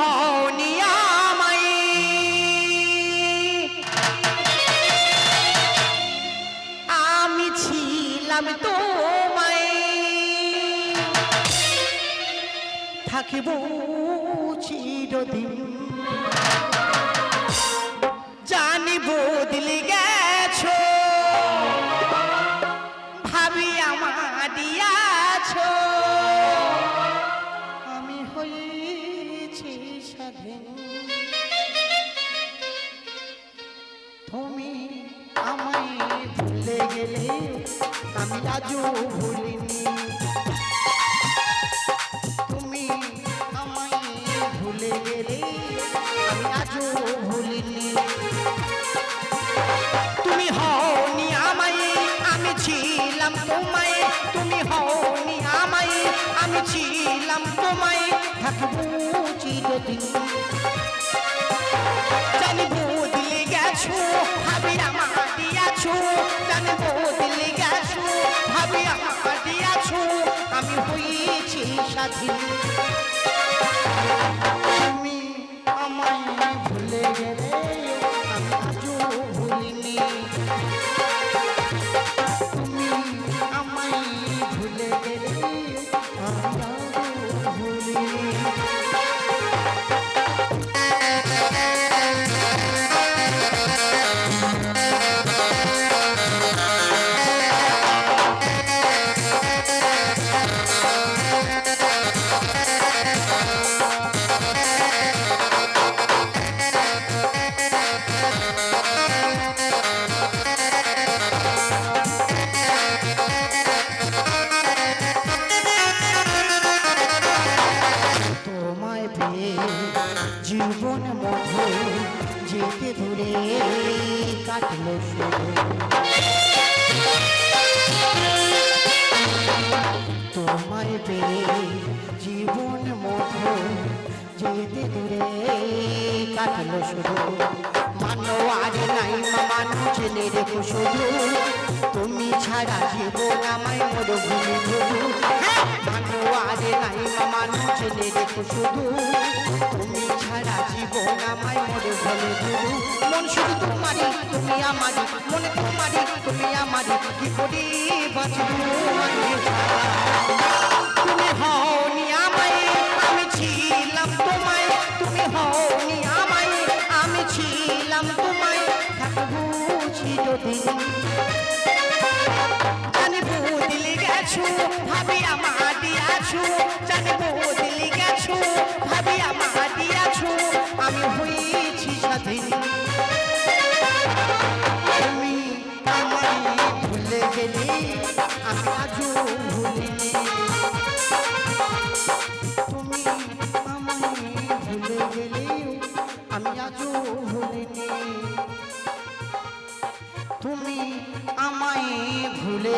হওনি আমায় আমি ছিলাম থাকিব জানি বদলে গেছো আমি আজও ভুলিনি। তুমি আমায় ভুলে গেলে আমি আজও ভুলিনি। তুমি হওনি আমায়, আমি ছিলাম তোমায়। তুমি হওনি আমায়, আমি ছিলাম তোমায়। থাকব চিরদিন। স্বাধীন তোমায় জীবন মধু যেতে দূরে কাটলো শুধু। তোমায় পেয়ে জীবন মধু যেতে দূরে কাটলো শুধু। মানো আর নাই মানো ছেলে রেখো শুধু তুমি ছাড়া জীবন আমায় মরুভূমি আর মানো ছেলে রেখো শুধু। তুমি ছাড়া জীবন আমায় মরুভূমি শুধু মন শুধু তোমারই, তুমি আমারই, মনে তোমারই, তুমি আমারই। কি করে বাঁচবো? তুমি হওনি আমায়, আমি ছিলাম তোমায়। তুমি হওনি আমায়, আমি ছিলাম তোমায়। থাকব চিরদিন। দিয়াছো জানি বদলে গেছো ভাবি আমার দিয়াছো আমি হয়েছি স্বাধীন। তুমি আমায় ভুলে গেলে তুমি আমায় ভুলে আমি তুমি আমায় ভুলে